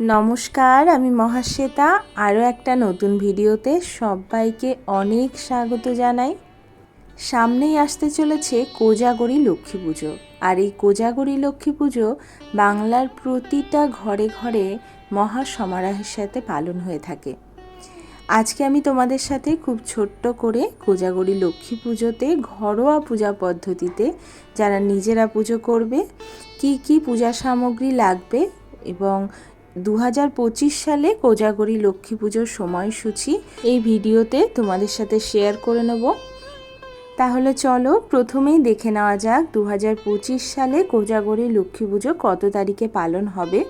নমস্কার, আমি মহাশ্বেতা। আরও একটা নতুন ভিডিওতে সবাইকে অনেক স্বাগত জানাই। সামনেই আসতে চলেছে কোজাগরি লক্ষ্মী পুজো। আর এই কোজাগরি লক্ষ্মী পুজো বাংলার প্রতিটা ঘরে ঘরে মহা সমারোহের সাথে পালন হয়ে থাকে। আজকে আমি তোমাদের সাথে খুব ছোট্ট করে কোজাগরি লক্ষ্মী পুজোতে ঘরোয়া পূজা পদ্ধতিতে যারা নিজেরা পুজো করবে, কি কি পূজা সামগ্রী লাগবে এবং দু হাজার পঁচিশ সালে কোজাগরি লক্ষ্মী পুজোর সময়সূচি। এই ভিডিওতে তোমাদের সাথে শেয়ার করে নেব। তাহলে চলো প্রথমেই দেখে নেওয়া যাক দু হাজার পঁচিশ সালে কোজাগরি লক্ষ্মী পুজো কত তারিখে পালন হবে।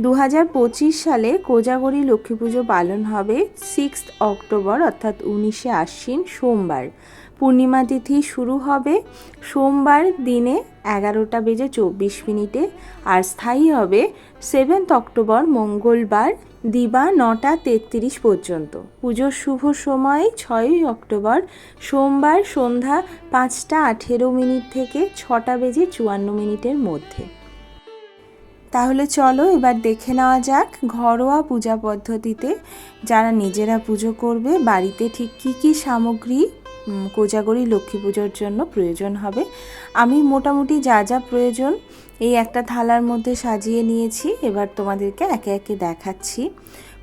দু হাজার পঁচিশ সালে কোজাগরি লক্ষ্মী পুজো পালন হবে সিক্স অক্টোবর, অর্থাৎ উনিশে আশ্বিন, সোমবার। পূর্ণিমা তিথি শুরু হবে সোমবার দিনে এগারোটা বেজে চব্বিশ মিনিটে আর স্থায়ী হবে সেভেন্থ অক্টোবর মঙ্গলবার দিবা নটা তেত্রিশ পর্যন্ত। পুজোর শুভ সময় ছয়ই অক্টোবর সোমবার সন্ধ্যা পাঁচটা আঠেরো মিনিট থেকে ছটা বেজে চুয়ান্ন মিনিটের মধ্যে। তাহলে চলো এবার দেখে নেওয়া যাক ঘরোয়া পূজা পদ্ধতিতে যারা নিজেরা পুজো করবে বাড়িতে ঠিক কী কী সামগ্রী কোজাগরি লক্ষ্মী পুজোর জন্য প্রয়োজন হবে। আমি মোটামুটি যা যা প্রয়োজন এই একটা থালার মধ্যে সাজিয়ে নিয়েছি। এবার তোমাদেরকে একে একে দেখাচ্ছি।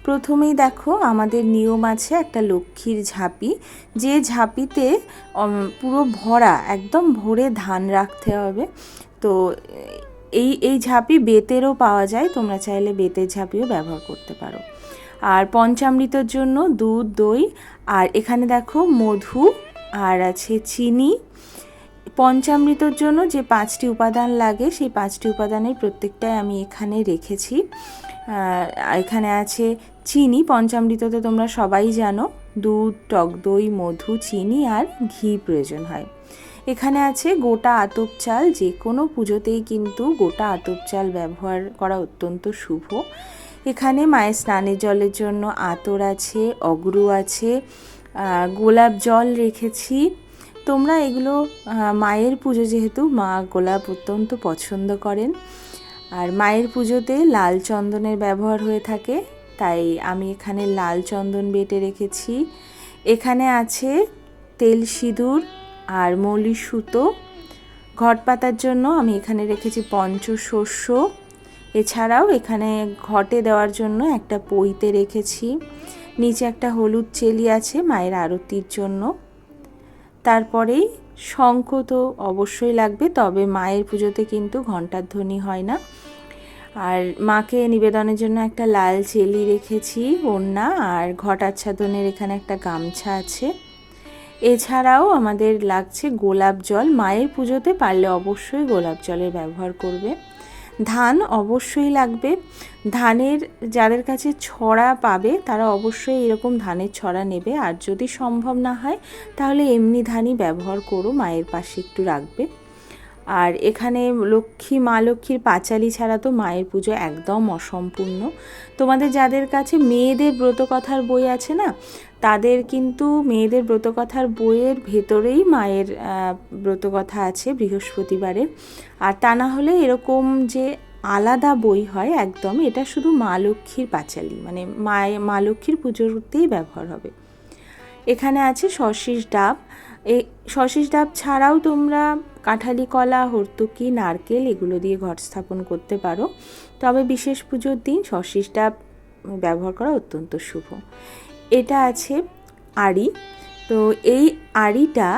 প্রথমেই দেখো, আমাদের নিয়ম আছে একটা লক্ষ্মীর ঝাঁপি। যে ঝাঁপিতে পুরো ভরা, একদম ভরে ধান রাখতে হবে। তো, এই এই ঝাঁপি বেতেরও পাওয়া যায়। তোমরা চাইলে বেতের ঝাঁপিও ব্যবহার করতে পারো। আর পঞ্চামৃতর জন্য দুধ, দই, আর এখানে দেখো মধু আর আছে চিনি। পঞ্চামৃতর জন্য যে পাঁচটি উপাদান লাগে, সেই পাঁচটি উপাদানের প্রত্যেকটাই আমি এখানে রেখেছি। এখানে আছে চিনি। পঞ্চামৃত তো তোমরা সবাই জানো, দুধ, টক দই, মধু, চিনি আর ঘি প্রয়োজন হয়। এখানে আছে গোটা আতপ চাল। যে কোনো পুজোতেই কিন্তু গোটা আতপ চাল ব্যবহার করা অত্যন্ত শুভ। এখানে মায়ের স্নানের জলের জন্য আতর আছে, অগ্রু আছে গোলাপ জল রেখেছি। তোমরা এগুলো মায়ের পুজো যেহেতু, মা গোলাপ অত্যন্ত পছন্দ করেন। আর মায়ের পুজোতে লাল চন্দনের ব্যবহার হয়ে থাকে, তাই আমি এখানে লাল চন্দন বেটে রেখেছি। এখানে আছে তেল সিঁদুর আর মলি সুতো। ঘট পাতার জন্য আমি এখানে রেখেছি পঞ্চশস্য। এছাড়াও এখানে ঘটে দেওয়ার জন্য একটা পইতে রেখেছি। নিচে একটা হলুদ চেলি আছে মায়ের আরতির জন্য। তারপরেই শঙ্খ তো অবশ্যই লাগবে, তবে মায়ের পুজোতে কিন্তু ঘণ্টার ধ্বনি হয় না। আর মাকে নিবেদনের জন্য একটা লাল চেলি রেখেছি, ওড়না আর ঘট আচ্ছাদনের এখানে একটা গামছা আছে। এছাড়াও আমাদের লাগছে গোলাপ জল, মায়ের পুজোতে পারলে অবশ্যই গোলাপ জলের ব্যবহার করবে। ধান অবশ্যই লাগবে। ধানের যাদের কাছে ছড়া পাবে, তারা অবশ্যই এরকম ধানের ছড়া নেবে। আর যদি সম্ভব না হয়, তাহলে এমনি ধানই ব্যবহার করো, মায়ের পাশে একটু রাখবে। আর এখানে লক্ষ্মী, মা লক্ষ্মীর পাঁচালি ছাড়া তো মায়ের পুজো একদম অসম্পূর্ণ। তোমাদের যাদের কাছে মেয়েদের ব্রতকথার বই আছে না, তাদের কিন্তু মেয়েদের ব্রতকথার বইয়ের ভেতরেই মায়ের ব্রতকথা আছে বৃহস্পতিবারে। আর তা না হলে এরকম যে আলাদা বই হয় একদম, এটা শুধু মা লক্ষ্মীর পাঁচালি মানে মায়ে, মা লক্ষ্মীর পুজোতেই ব্যবহার হবে। এখানে আছে শশীষ ডাব। এই শশীষ ডাব ছাড়াও তোমরা কাঁঠালি কলা, হর্তুকি, নারকেল এগুলো দিয়ে ঘট স্থাপন করতে পারো। তবে বিশেষ পুজোর দিন শশীষ ডাব ব্যবহার করা অত্যন্ত শুভ। এটা আছে আড়ি। তো এই আড়িটা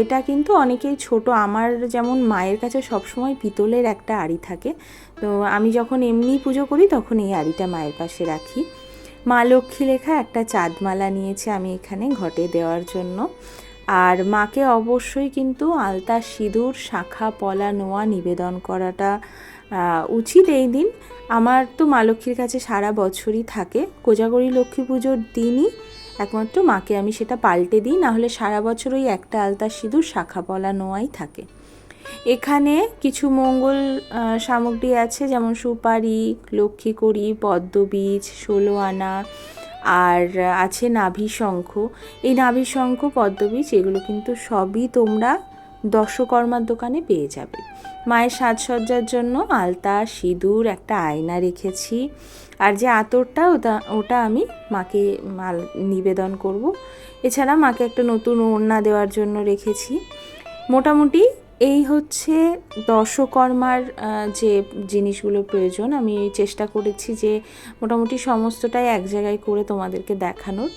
এটা কিন্তু অনেকেই ছোট, আমার যেমন মায়ের কাছে সবসময় পিতলের একটা আড়ি থাকে। তো আমি যখন এমনি পুজো করি, তখন এই আড়িটা মায়ের পাশে রাখি। মা লক্ষ্মী লেখা একটা চাঁদমালা নিয়েছে আমি এখানে ঘটে দেওয়ার জন্য। আর মাকে অবশ্যই কিন্তু আলতা সিঁদুর, শাখা, পলা, নোয়া নিবেদন করাটা উচিত এই দিন। আমার তো মা লক্ষ্মীর কাছে সারা বছরই থাকে। কোজাগরি লক্ষ্মী পুজোর দিনই একমাত্র মাকে আমি সেটা পাল্টে দিই নাহলে সারা বছর ওই একটা আলতা সিঁদুর, শাখা, পলা, নোয়াই থাকে। এখানে কিছু মঙ্গল সামগ্রী আছে, যেমন সুপারি, লক্ষ্মী করি পদ্মবীজ, ষোলো আনা আর আছে নাভি শঙ্খ। এই নাভি শঙ্খ, পদ্মবীজ, এগুলো কিন্তু সবই তোমরা দশকর্মার দোকানে পেয়ে যাবে। মায়ের সাজসজ্জার জন্য আলতা, সিঁদুর একটা আয়না রেখেছি। আর যে আতরটা, ওটা ওটা আমি মাকে মাল নিবেদন করব। এছাড়া মাকে একটা নতুন ওড়না দেওয়ার জন্য রেখেছি। মোটামুটি এই হচ্ছে দশকর্মার যে জিনিসগুলো প্রয়োজন, আমি চেষ্টা করেছি যে মোটামুটি সমস্তটাই এক জায়গায় করে তোমাদেরকে দেখানোর।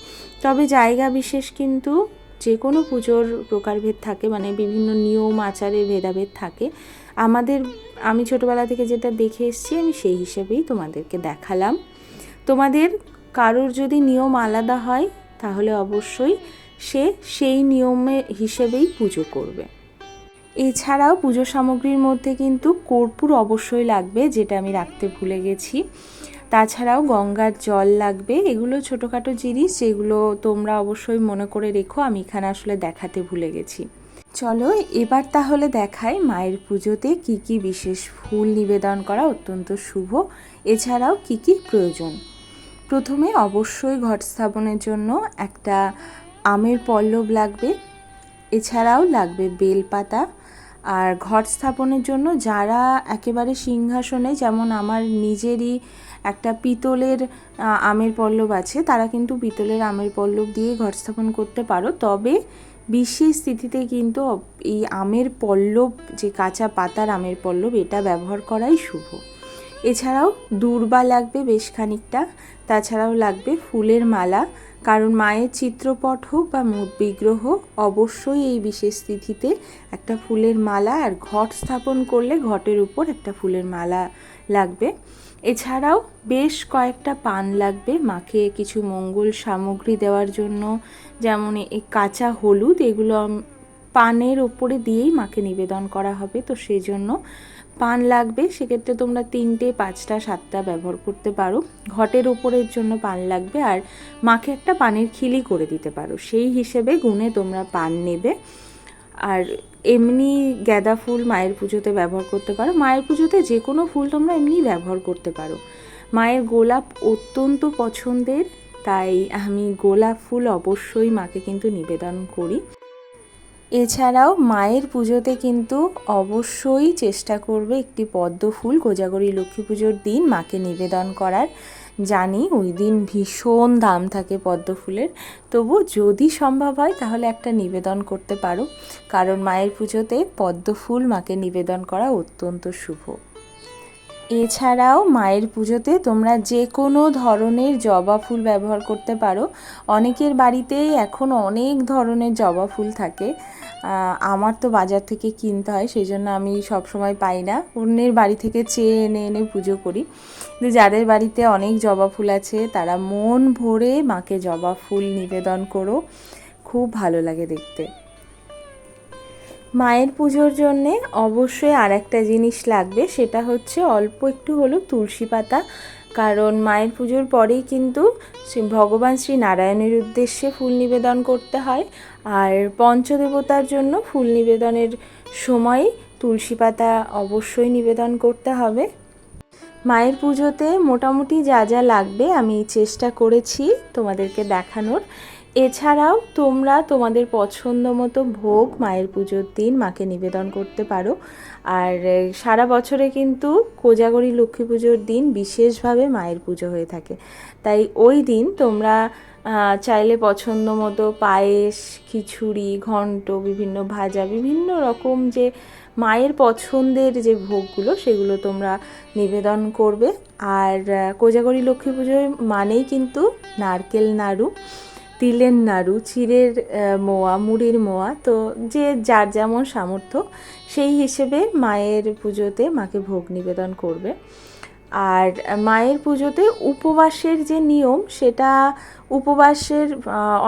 তবে জায়গা বিশেষ কিন্তু যে কোনো পুজোর প্রকারভেদ থাকে মানে বিভিন্ন নিয়ম আচারের ভেদাভেদ থাকে। আমাদের, আমি ছোটোবেলা থেকে যেটা দেখে এসেছি, আমি সেই হিসেবেই তোমাদেরকে দেখালাম। তোমাদের কারোর যদি নিয়ম আলাদা হয়, তাহলে অবশ্যই সে সেই নিয়মে হিসেবেই পুজো করবে। এছাড়াও পুজো সামগ্রীর মধ্যে কিন্তু কর্পূর অবশ্যই লাগবে, যেটা আমি রাখতে ভুলে গেছি। তাছাড়াও গঙ্গার জল লাগবে, এগুলো ছোটোখাটো জিনিস যেগুলো তোমরা অবশ্যই মনে করে রেখো, আমি এখানে আসলে দেখাতে ভুলে গেছি। চলো, এবার তাহলে দেখাই মায়ের পুজোতে কি কি বিশেষ ফুল নিবেদন করা অত্যন্ত শুভ। এছাড়াও কি কি প্রয়োজন? প্রথমে অবশ্যই ঘট স্থাপনের জন্য একটা আমের পল্লব লাগবে এছাড়াও লাগবে বেলপাতা আর ঘট স্থাপনের জন্য যারা একেবারে সিংহাসনে, যেমন আমার নিজেরই একটা পিতলের আমের পল্লব আছে, তারা কিন্তু পিতলের আমের পল্লব দিয়ে ঘট স্থাপন করতে পারো। তবে বিশেষ স্থিতিতে কিন্তু এই আমের পল্লব, যে কাঁচা পাতার আমের পল্লব, এটা ব্যবহার করাই শুভ। এছাড়াও দূর্বা লাগবে বেশ খানিকটা, তাছাড়াও লাগবে ফুলের মালা। কারণ মায়ের চিত্রপট হোক বা বিগ্রহ, অবশ্যই এই বিশেষ তিথিতে একটা ফুলের মালা আর ঘট স্থাপন করলে ঘটের উপর একটা ফুলের মালা লাগবে। এছাড়াও বেশ কয়েকটা পান লাগবে মাকে কিছু মঙ্গল সামগ্রী দেওয়ার জন্য। যেমন এই কাঁচা হলুদ, এগুলো পানের ওপরে দিয়েই মাকে নিবেদন করা হবে। তো সেই জন্য পান লাগবে, সেক্ষেত্রে তোমরা তিনটে, পাঁচটা, সাতটা ব্যবহার করতে পারো। ঘটের ওপরের জন্য পান লাগবে আর মাকে একটা পানের খিলি করে দিতে পারো। সেই হিসেবে গুণে তোমরা পান নেবে। আর এমনি গাঁদা ফুল মায়ের পুজোতে ব্যবহার করতে পারো। মায়ের পুজোতে যে কোনো ফুল তোমরা এমনি ব্যবহার করতে পারো। মায়ের গোলাপ অত্যন্ত পছন্দের, তাই আমি গোলাপ ফুল অবশ্যই মাকে কিন্তু নিবেদন করি। এছাড়াও মায়ের পুজোতে কিন্তু অবশ্যই চেষ্টা করবে একটি পদ্ম ফুল, কোজাগরী লক্ষ্মী পুজোর দিন মাকে নিবেদন করার। জানি ওই দিন ভীষণ দাম থাকে পদ্ম ফুলের। তবু যদি সম্ভব হয় তাহলে একটা নিবেদন করতে পারো। কারণ মায়ের পুজোতে পদ্ম ফুল মাকে নিবেদন করা অত্যন্ত শুভ। এছাড়াও মায়ের পুজোতে তোমরা যে কোনো ধরনের জবা ফুল ব্যবহার করতে পারো। অনেকের বাড়িতেই এখন অনেক ধরনের জবা ফুল থাকে। আমার তো বাজার থেকে কিনতে হয় সেই জন্য আমি সব সময় পাই না। অন্যের বাড়ি থেকে চেয়ে এনে এনে পুজো করি। কিন্তু যাদের বাড়িতে অনেক জবা ফুল আছে, তারা মন ভরে মাকে জবা ফুল নিবেদন করো। খুব ভালো লাগে দেখতে। মায়ের পুজোর জন্যে অবশ্যই আর একটা জিনিস লাগবে, সেটা হচ্ছে অল্প একটু হলো তুলসী পাতা। কারণ মায়ের পুজোর পরেই কিন্তু ভগবান শ্রী নারায়ণের উদ্দেশ্যে ফুল নিবেদন করতে হয়। আর পঞ্চদেবতার জন্য ফুল নিবেদনের সময় তুলসী পাতা অবশ্যই নিবেদন করতে হবে। মায়ের পুজোতে মোটামুটি যা যা লাগবে আমি চেষ্টা করেছি তোমাদেরকে দেখানোর। এছাড়াও তোমরা তোমাদের পছন্দ মতো ভোগ মায়ের পুজোর দিন মাকে নিবেদন করতে পারো। আর সারা বছরে কিন্তু কোজাগরী লক্ষ্মী পুজোর দিন বিশেষভাবে মায়ের পুজো হয়ে থাকে। তাই ওই দিন তোমরা চাইলে পছন্দ মতো পায়েস, খিচুড়ি, ঘন্ট, বিভিন্ন ভাজা, বিভিন্ন রকম যে মায়ের পছন্দের যে ভোগগুলো সেগুলো তোমরা নিবেদন করবে। আর কোজাগরী লক্ষ্মী পুজোর মানেই কিন্তু নারকেল নাড়ু। তিলের নাড়ু আহ, মোয়া মুড়ির মোয়া তো যে যার যেমন সামর্থ্য সেই হিসেবে মায়ের পুজোতে মাকে ভোগ নিবেদন করবে। আর মায়ের পুজোতে উপবাসের যে নিয়ম সেটা উপবাসের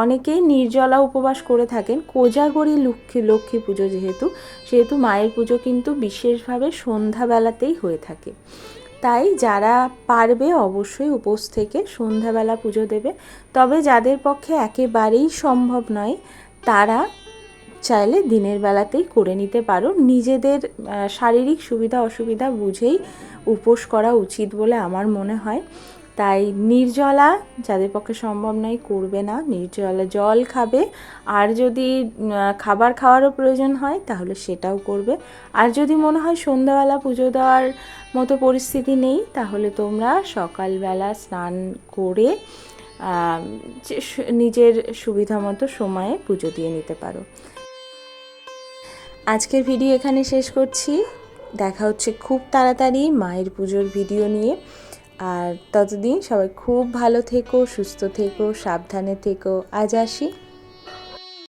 অনেকেই নির্জলা উপবাস করে থাকেন। কোজাগরী লক্ষ্মী লক্ষ্মী পুজো যেহেতু সেহেতু মায়ের পুজো কিন্তু বিশেষভাবে সন্ধ্যাবেলাতেই হয়ে থাকে। তাই যারা পারবে অবশ্যই উপোস থেকে সন্ধ্যাবেলা পুজো দেবে। তবে যাদের পক্ষে একেবারেই সম্ভব নয়, তারা চাইলে দিনের বেলাতেই করে নিতে পারো। নিজেদের শারীরিক সুবিধা অসুবিধা বুঝেই উপোস করা উচিত বলে আমার মনে হয়। তাই নির্জলা, যাদের পক্ষে সম্ভব নয়, করবে না। নির্জলা জল খাবে। আর যদি খাবার খাওয়ারও প্রয়োজন হয়, তাহলে সেটাও করবে। আর যদি মনে হয় সন্ধ্যাবেলা পুজো দেওয়ার মতো পরিস্থিতি নেই, তাহলে তোমরা সকালবেলা স্নান করে নিজের সুবিধা মতো সময়ে পুজো দিয়ে নিতে পারো। আজকের ভিডিও এখানে শেষ করছি। দেখা হচ্ছে খুব তাড়াতাড়ি মায়ের পুজোর ভিডিও নিয়ে। আর ততদিন সবাই খুব ভালো থেকো সুস্থ থেকো সাবধানে থেকো। আজ আসি।